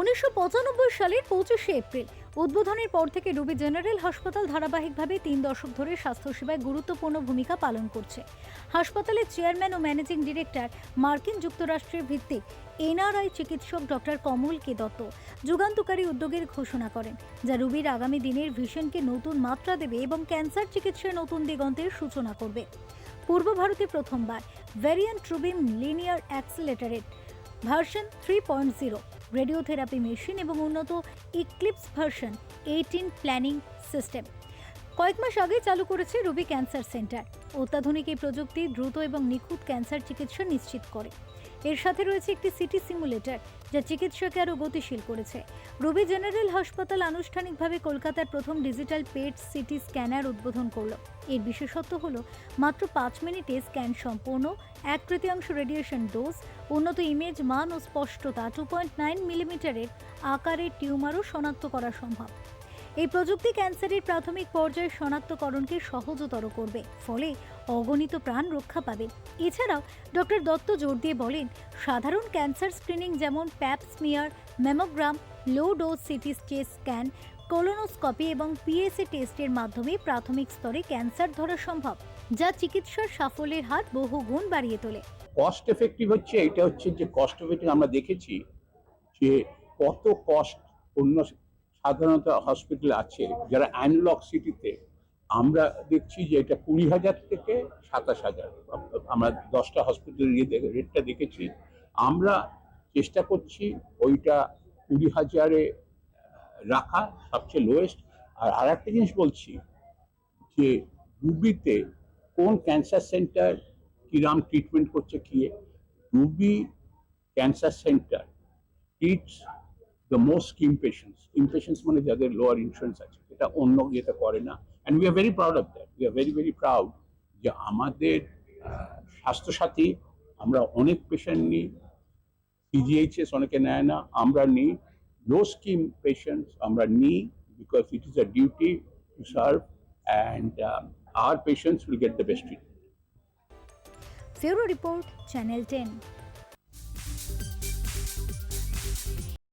উনিশশো পঁচানব্বই সালের পঁচিশে এপ্রিল। উদ্বোধনের পর থেকে রুবি জেনারেল হাসপাতাল ধারাবাহিকভাবে তিন দশক ধরে স্বাস্থ্যসেবায় গুরুত্বপূর্ণ ভূমিকা পালন করছে। হাসপাতালের চেয়ারম্যান ও ম্যানেজিং ডিরেক্টর মার্কিন যুক্তরাষ্ট্রের ভিত্তিক এনআরআই চিকিৎসক ডক্টর কমল কে দত্ত যুগান্তকারী উদ্যোগের ঘোষণা করেন, যা রুবির আগামী দিনের ভিশনকে নতুন মাত্রা দেবে এবং ক্যান্সার চিকিৎসায় নতুন দিগন্তের সূচনা করবে। পূর্ব ভারতে প্রথমবার, variant Rubin linear accelerator version three point zero. Radiotherapy machine এবং উন্নত Eclipse version eighteen planning system কয়েক মাস আগে চালু করেছে রুবি ক্যান্সার সেন্টার অত্যাধুনিক এই প্রযুক্তি দ্রুত এবং নিখুঁত ক্যান্সার চিকিৎসা নিশ্চিত করে। এর সাথে রয়েছে একটি সিটি সিমুলেটর, যা চিকিৎসাকে আরও গতিশীল করেছে। রুবি জেনারেল হাসপাতাল আনুষ্ঠানিকভাবে কলকাতার প্রথম ডিজিটাল পেট সিটি স্ক্যানার উদ্বোধন করল। এর বিশেষত্ব হল, মাত্র পাঁচ মিনিটে স্ক্যান সম্পূর্ণ, এক তৃতীয়াংশ রেডিয়েশন ডোজ, উন্নত ইমেজ, মান ও স্পষ্টতা টু পয়েন্ট নাইন মিলিমিটারের আকারের টিউমারও শনাক্ত করা সম্ভব। এই প্রযুক্তি ক্যান্সারের প্রাথমিক পর্যায়ে শনাক্তকরণকে সহজতর করবে, ফলে অগণিত প্রাণ রক্ষা পাবে। এছাড়াও, ডক্টর দত্ত জোর দিয়ে বলেন, সাধারণ ক্যান্সার স্ক্রিনিং যেমন pap smear, mammogram, low dose CT scan, colonoscopy এবং পিএসএ টেস্টের মাধ্যমে প্রাথমিক স্তরে ক্যান্সার ধরা সম্ভব, যা চিকিৎসার সাফল্যের হার বহু গুণ বাড়িয়ে তোলে। কস্ট এফেক্টিভ হচ্ছে এটা হচ্ছে যে কস্ট এফেক্টিভ আমরা দেখেছি যে কত কস্ট অন্য সাধারণত হসপিটাল আছে, যারা অ্যানলক সিটিতে আমরা দেখছি যে এটা কুড়ি হাজার থেকে সাতাশ হাজার, আমরা দশটা হসপিটাল রেটটা দেখেছি। আমরা চেষ্টা করছি ওইটা কুড়ি হাজারে রাখা সবচেয়ে লোয়েস্ট আর আর একটা জিনিস বলছি যে রুবিতে কোন ক্যান্সার সেন্টার কিরাম ট্রিটমেন্ট করছে কি? Ruby cancer centre treats the most scheme patients scheme patients মানে যাদের লোয়ার ইন্স্যুরেন্স আছে, এটা অন্য ইয়েতে করে না। And we are very proud of that we are very very proud যে আমাদের স্বাস্থ্যসাথী, আমরা অনেক পেশেন্ট নিই সিজিএইচএস অনেকে নেয় না, আমরা নিই লো স্কিম পেশেন্টস আমরা নিই because it is a duty to serve and our patients will get the best treatment ফেরো রিপোর্ট চ্যানেল টেন